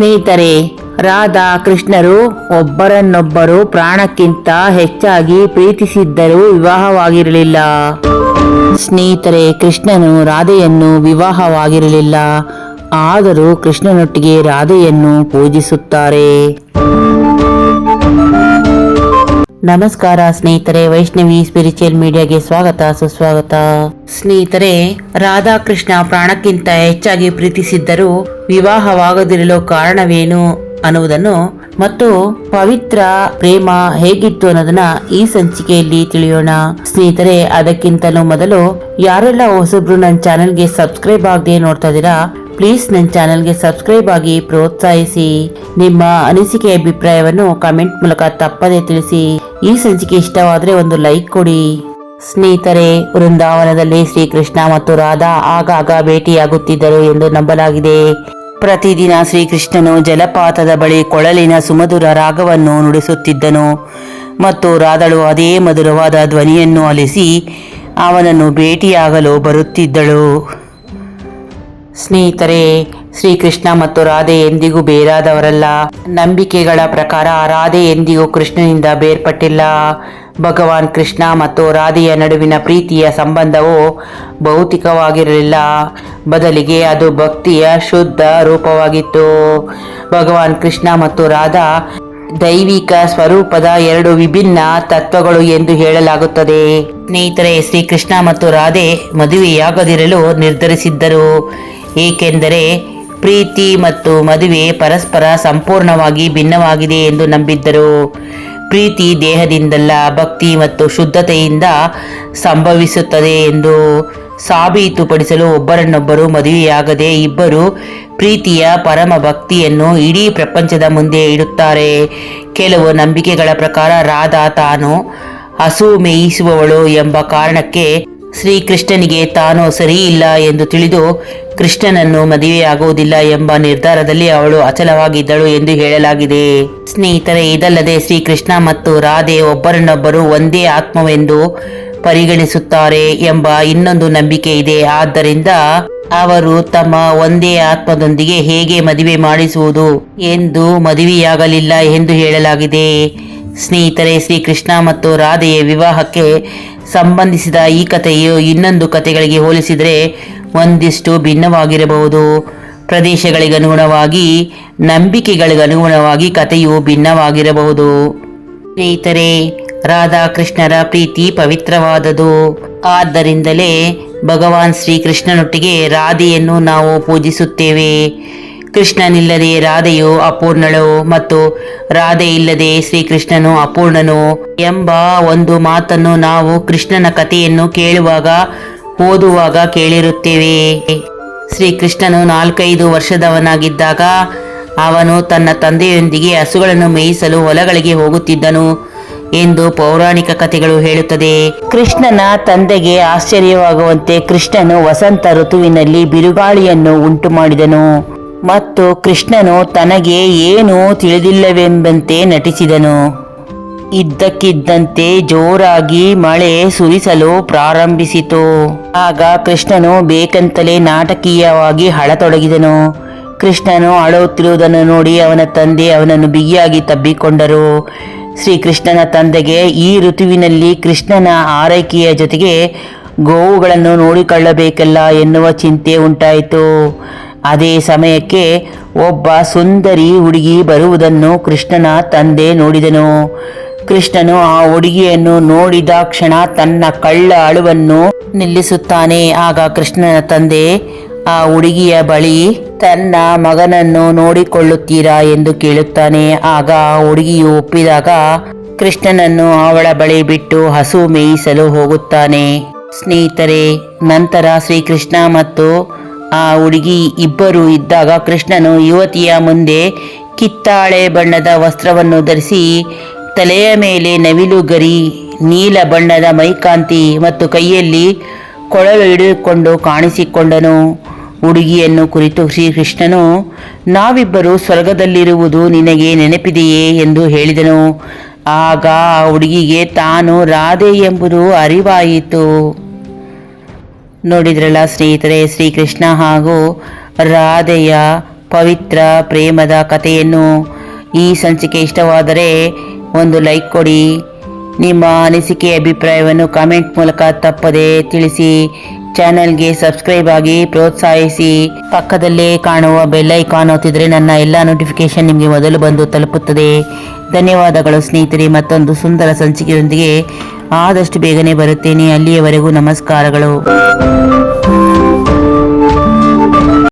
ಸ್ನೇಹಿತರೆ, ರಾಧಾ ಕೃಷ್ಣರು ಒಬ್ಬರನ್ನೊಬ್ಬರು ಪ್ರಾಣಕ್ಕಿಂತ ಹೆಚ್ಚಾಗಿ ಪ್ರೀತಿಸಿದ್ದರೂ ವಿವಾಹವಾಗಿರಲಿಲ್ಲ. ಸ್ನೇಹಿತರೆ, ಕೃಷ್ಣನು ರಾಧೆಯನ್ನು ವಿವಾಹವಾಗಿರಲಿಲ್ಲ. ಆದರೂ ಕೃಷ್ಣನೊಟ್ಟಿಗೆ ರಾಧೆಯನ್ನು ಪೂಜಿಸುತ್ತಾರೆ. ನಮಸ್ಕಾರ ಸ್ನೇಹಿತರೆ, ವೈಷ್ಣವಿ ಸ್ಪಿರಿಚುಯಲ್ ಮೀಡಿಯಾಗೆ ಸ್ವಾಗತ, ಸುಸ್ವಾಗತ. ಸ್ನೇಹಿತರೆ, ರಾಧಾಕೃಷ್ಣ ಪ್ರಾಣಕ್ಕಿಂತ ಹೆಚ್ಚಾಗಿ ಪ್ರೀತಿಸಿದ್ದರೂ ವಿವಾಹವಾಗದಿರಲು ಕಾರಣವೇನು ಅನ್ನುವುದನ್ನು ಮತ್ತು ಪವಿತ್ರ ಪ್ರೇಮ ಹೇಗಿತ್ತು ಅನ್ನೋದನ್ನ ಈ ಸಂಚಿಕೆಯಲ್ಲಿ ತಿಳಿಯೋಣ. ಸ್ನೇಹಿತರೆ, ಅದಕ್ಕಿಂತಲೂ ಮೊದಲು ಯಾರೆಲ್ಲ ಹೊಸಬ್ರು ನನ್ನ ಚಾನೆಲ್ಗೆ ಸಬ್ಸ್ಕ್ರೈಬ್ ಆಗದೆ ನೋಡ್ತಾ ಇದ್ದೀರಾ ಪ್ಲೀಸ್ ನನ್ನ ಚಾನಲ್ಗೆ ಸಬ್ಸ್ಕ್ರೈಬ್ ಆಗಿ ಪ್ರೋತ್ಸಾಹಿಸಿ. ನಿಮ್ಮ ಅನಿಸಿಕೆ ಅಭಿಪ್ರಾಯವನ್ನು ಕಮೆಂಟ್ ಮೂಲಕ ತಪ್ಪದೇ ತಿಳಿಸಿ. ಈ ಸಂಚಿಕೆ ಇಷ್ಟವಾದರೆ ಒಂದು ಲೈಕ್ ಕೊಡಿ. ಸ್ನೇಹಿತರೆ, ವೃಂದಾವನದಲ್ಲಿ ಶ್ರೀಕೃಷ್ಣ ಮತ್ತು ರಾಧಾ ಆಗಾಗ ಭೇಟಿಯಾಗುತ್ತಿದ್ದರು ಎಂದು ನಂಬಲಾಗಿದೆ. ಪ್ರತಿದಿನ ಶ್ರೀಕೃಷ್ಣನು ಜಲಪಾತದ ಬಳಿ ಕೊಳಲಿನ ಸುಮಧುರ ರಾಗವನ್ನು ನುಡಿಸುತ್ತಿದ್ದನು. ಮತ್ತು ರಾಧಳು ಅದೇ ಮಧುರವಾದ ಧ್ವನಿಯನ್ನು ಅಲಿಸಿ ಅವನನ್ನು ಭೇಟಿಯಾಗಲು ಬರುತ್ತಿದ್ದಳು. ಸ್ನೇಹಿತರೆ, ಶ್ರೀಕೃಷ್ಣ ಮತ್ತು ರಾಧೆ ಎಂದಿಗೂ ಬೇರಾದವರಲ್ಲ. ನಂಬಿಕೆಗಳ ಪ್ರಕಾರ ರಾಧೆ ಎಂದಿಗೂ ಕೃಷ್ಣನಿಂದ ಬೇರ್ಪಟ್ಟಿಲ್ಲ. ಭಗವಾನ್ ಕೃಷ್ಣ ಮತ್ತು ರಾಧೆಯ ನಡುವಿನ ಪ್ರೀತಿಯ ಸಂಬಂಧವು ಭೌತಿಕವಾಗಿರಲಿಲ್ಲ. ಬದಲಿಗೆ ಅದು ಭಕ್ತಿಯ ಶುದ್ಧ ರೂಪವಾಗಿತ್ತು. ಭಗವಾನ್ ಕೃಷ್ಣ ಮತ್ತು ರಾಧಾ ದೈವಿಕ ಸ್ವರೂಪದ ಎರಡು ವಿಭಿನ್ನ ತತ್ವಗಳು ಎಂದು ಹೇಳಲಾಗುತ್ತದೆ. ಸ್ನೇಹಿತರೆ, ಶ್ರೀಕೃಷ್ಣ ಮತ್ತು ರಾಧೆ ಮದುವೆಯಾಗದಿರಲು ನಿರ್ಧರಿಸಿದ್ದರು. ಏಕೆಂದರೆ ಪ್ರೀತಿ ಮತ್ತು ಮದುವೆ ಪರಸ್ಪರ ಸಂಪೂರ್ಣವಾಗಿ ಭಿನ್ನವಾಗಿದೆ ಎಂದು ನಂಬಿದ್ದರು. ಪ್ರೀತಿ ದೇಹದಿಂದಲ್ಲ, ಭಕ್ತಿ ಮತ್ತು ಶುದ್ಧತೆಯಿಂದ ಸಂಭವಿಸುತ್ತದೆ ಎಂದು ಸಾಬೀತುಪಡಿಸಲು ಒಬ್ಬರನ್ನೊಬ್ಬರು ಮದುವೆಯಾಗದೆ ಇಬ್ಬರು ಪ್ರೀತಿಯ ಪರಮ ಭಕ್ತಿಯನ್ನು ಇಡೀ ಪ್ರಪಂಚದ ಮುಂದೆ ಇಡುತ್ತಾರೆ. ಕೆಲವು ನಂಬಿಕೆಗಳ ಪ್ರಕಾರ ರಾಧಾ ತಾನು ಹಸು ಮೇಯಿಸುವವಳು ಎಂಬ ಕಾರಣಕ್ಕೆ ಶ್ರೀಕೃಷ್ಣನಿಗೆ ತಾನು ಸರಿಯಿಲ್ಲ ಎಂದು ತಿಳಿದು ಕೃಷ್ಣನನ್ನು ಮದುವೆಯಾಗುವುದಿಲ್ಲ ಎಂಬ ನಿರ್ಧಾರದಲ್ಲಿ ಅವಳು ಅಚಲವಾಗಿದ್ದಳು ಎಂದು ಹೇಳಲಾಗಿದೆ. ಸ್ನೇಹಿತರೆ, ಇದಲ್ಲದೆ ಶ್ರೀಕೃಷ್ಣ ಮತ್ತು ರಾಧೆ ಒಬ್ಬರನ್ನೊಬ್ಬರು ಒಂದೇ ಆತ್ಮವೆಂದು ಪರಿಗಣಿಸುತ್ತಾರೆ ಎಂಬ ಇನ್ನೊಂದು ನಂಬಿಕೆ ಇದೆ. ಆದ್ದರಿಂದ ಅವರು ತಮ್ಮ ಒಂದೇ ಆತ್ಮದೊಂದಿಗೆ ಹೇಗೆ ಮದುವೆ ಮಾಡಿಸುವುದು ಎಂದು ಮದುವೆಯಾಗಲಿಲ್ಲ ಎಂದು ಹೇಳಲಾಗಿದೆ. ಸ್ನೇಹಿತರೆ, ಶ್ರೀಕೃಷ್ಣ ಮತ್ತು ರಾಧೆಯ ವಿವಾಹಕ್ಕೆ ಸಂಬಂಧಿಸಿದ ಈ ಕಥೆಯು ಇನ್ನೊಂದು ಕಥೆಗಳಿಗೆ ಹೋಲಿಸಿದರೆ ಒಂದಿಷ್ಟು ಭಿನ್ನವಾಗಿರಬಹುದು. ಪ್ರದೇಶಗಳಿಗನುಗುಣವಾಗಿ, ನಂಬಿಕೆಗಳಿಗನುಗುಣವಾಗಿ ಕಥೆಯು ಭಿನ್ನವಾಗಿರಬಹುದು. ಸ್ನೇಹಿತರೆ ರಾಧಾಕೃಷ್ಣರ ಪ್ರೀತಿ ಪವಿತ್ರವಾದದು. ಆದ್ದರಿಂದಲೇ ಭಗವಾನ್ ಶ್ರೀಕೃಷ್ಣನೊಟ್ಟಿಗೆ ರಾಧೆಯನ್ನು ನಾವು ಪೂಜಿಸುತ್ತೇವೆ. ಕೃಷ್ಣನಿಲ್ಲದೆ ರಾಧೆಯು ಅಪೂರ್ಣಳು ಮತ್ತು ರಾಧೆ ಇಲ್ಲದೆ ಶ್ರೀಕೃಷ್ಣನು ಅಪೂರ್ಣನು ಎಂಬ ಒಂದು ಮಾತನ್ನು ನಾವು ಕೃಷ್ಣನ ಕಥೆಯನ್ನು ಕೇಳುವಾಗ, ಓದುವಾಗ ಕೇಳಿರುತ್ತೇವೆ. ಶ್ರೀಕೃಷ್ಣನು ನಾಲ್ಕೈದು ವರ್ಷದವನಾಗಿದ್ದಾಗ, ಅವನು ತನ್ನ ತಂದೆಯೊಂದಿಗೆ ಹಸುಗಳನ್ನು ಮೇಯಿಸಲು ಹೊಲಗಳಿಗೆ ಹೋಗುತ್ತಿದ್ದನು. ಎಂದು ಪೌರಾಣಿಕ ಕಥೆಗಳು ಹೇಳುತ್ತದೆ. ಕೃಷ್ಣನ ತಂದೆಗೆ ಆಶ್ಚರ್ಯವಾಗುವಂತೆ ಕೃಷ್ಣನು ವಸಂತ ಋತುವಿನಲ್ಲಿ ಬಿರುಗಾಳಿಯನ್ನು ಉಂಟು ಮಾಡಿದನು ಮತ್ತು ಕೃಷ್ಣನು ತನಗೆ ಏನೂ ತಿಳಿದಿಲ್ಲವೆಂಬಂತೆ ನಟಿಸಿದನು. ಇದ್ದಕ್ಕಿದ್ದಂತೆ ಜೋರಾಗಿ ಮಳೆ ಸುರಿಸಲು ಪ್ರಾರಂಭಿಸಿತು. ಆಗ ಕೃಷ್ಣನು ಬೇಕಂತಲೇ ನಾಟಕೀಯವಾಗಿ ಹಳತೊಡಗಿದನು. ಕೃಷ್ಣನು ಅಳುತ್ತಿರುವುದನ್ನು ನೋಡಿ ಅವನ ತಂದೆ ಅವನನ್ನು ಬಿಗಿಯಾಗಿ ತಬ್ಬಿಕೊಂಡರು. ಶ್ರೀಕೃಷ್ಣನ ತಂದೆಗೆ ಈ ಋತುವಿನಲ್ಲಿ ಕೃಷ್ಣನ ಆರೈಕೆಯ ಜೊತೆಗೆ ಗೋವುಗಳನ್ನು ನೋಡಿಕೊಳ್ಳಬೇಕಲ್ಲ ಎನ್ನುವ ಚಿಂತೆ ಉಂಟಾಯಿತು. ಅದೇ ಸಮಯಕ್ಕೆ ಒಬ್ಬ ಸುಂದರಿ ಹುಡುಗಿ ಬರುವುದನ್ನು ಕೃಷ್ಣನ ತಂದೆ ನೋಡಿದನು. ಕೃಷ್ಣನು ಆ ಹುಡುಗಿಯನ್ನು ನೋಡಿದ ಕ್ಷಣ ತನ್ನ ಕಳ್ಳ ಅಳುವನ್ನು ನಿಲ್ಲಿಸುತ್ತಾನೆ. ಆಗ ಕೃಷ್ಣನ ತಂದೆ ಆ ಹುಡುಗಿಯ ಬಳಿ ತನ್ನ ಮಗನನ್ನು ನೋಡಿಕೊಳ್ಳುತ್ತೀರಾ ಎಂದು ಕೇಳುತ್ತಾನೆ. ಆಗ ಹುಡುಗಿಯು ಒಪ್ಪಿದಾಗ ಕೃಷ್ಣನನ್ನು ಅವಳ ಬಳಿ ಬಿಟ್ಟು ಹಸು ಮೇಯಿಸಲು ಹೋಗುತ್ತಾನೆ. ಸ್ನೇಹಿತರೆ, ನಂತರ ಶ್ರೀಕೃಷ್ಣ ಮತ್ತು ಆ ಹುಡುಗಿ ಇಬ್ಬರು ಇದ್ದಾಗ ಕೃಷ್ಣನು ಯುವತಿಯ ಮುಂದೆ ಕಿತ್ತಾಳೆ ಬಣ್ಣದ ವಸ್ತ್ರವನ್ನು ಧರಿಸಿ ತಲೆಯ ಮೇಲೆ ನವಿಲು ಗರಿ, ನೀಲ ಬಣ್ಣದ ಮೈಕಾಂತಿ ಮತ್ತು ಕೈಯಲ್ಲಿ ಕೊಳಲು ಹಿಡಿದುಕೊಂಡು ಕಾಣಿಸಿಕೊಂಡನು. ಹುಡುಗಿಯನ್ನು ಕುರಿತು ಶ್ರೀಕೃಷ್ಣನು, ನಾವಿಬ್ಬರು ಸ್ವರ್ಗದಲ್ಲಿರುವುದು ನಿನಗೆ ನೆನಪಿದೆಯೇ? ಎಂದು ಹೇಳಿದನು. ಆಗ ಆ ಹುಡುಗಿಗೆ, ತಾನು ರಾಧೆ ಎಂಬುದು ಅರಿವಾಯಿತು. ನೋಡಿದ್ರಲ್ಲ ಸ್ನೇಹಿತರೆ, ಶ್ರೀಕೃಷ್ಣ ಹಾಗೂ ರಾಧೆಯ ಪವಿತ್ರ ಪ್ರೇಮದ ಕಥೆಯನ್ನು. ಈ ಸಂಚಿಕೆ ಇಷ್ಟವಾದರೆ ಒಂದು ಲೈಕ್ ಕೊಡಿ. ನಿಮ್ಮ ಅನಿಸಿಕೆ, ಅಭಿಪ್ರಾಯವನ್ನು ಕಾಮೆಂಟ್ ಮೂಲಕ ತಪ್ಪದೆ ತಿಳಿಸಿ. ಚಾನೆಲ್ಗೆ ಸಬ್ಸ್ಕ್ರೈಬ್ ಆಗಿ ಪ್ರೋತ್ಸಾಹಿಸಿ. ಪಕ್ಕದಲ್ಲೇ ಕಾಣುವ ಬೆಲ್ ಐಕಾನ್ ಒತ್ತಿದ್ರೆ ನನ್ನ ಎಲ್ಲ ನೋಟಿಫಿಕೇಶನ್ ನಿಮಗೆ ಮೊದಲು ಬಂದು ತಲುಪುತ್ತದೆ. ಧನ್ಯವಾದಗಳು ಸ್ನೇಹಿತರೆ, ಮತ್ತೊಂದು ಸುಂದರ ಸಂಚಿಕೆಯೊಂದಿಗೆ ಆದಷ್ಟು ಬೇಗನೆ ಬರುತ್ತೇನೆ. ಅಲ್ಲಿಯವರೆಗೂ ನಮಸ್ಕಾರಗಳು.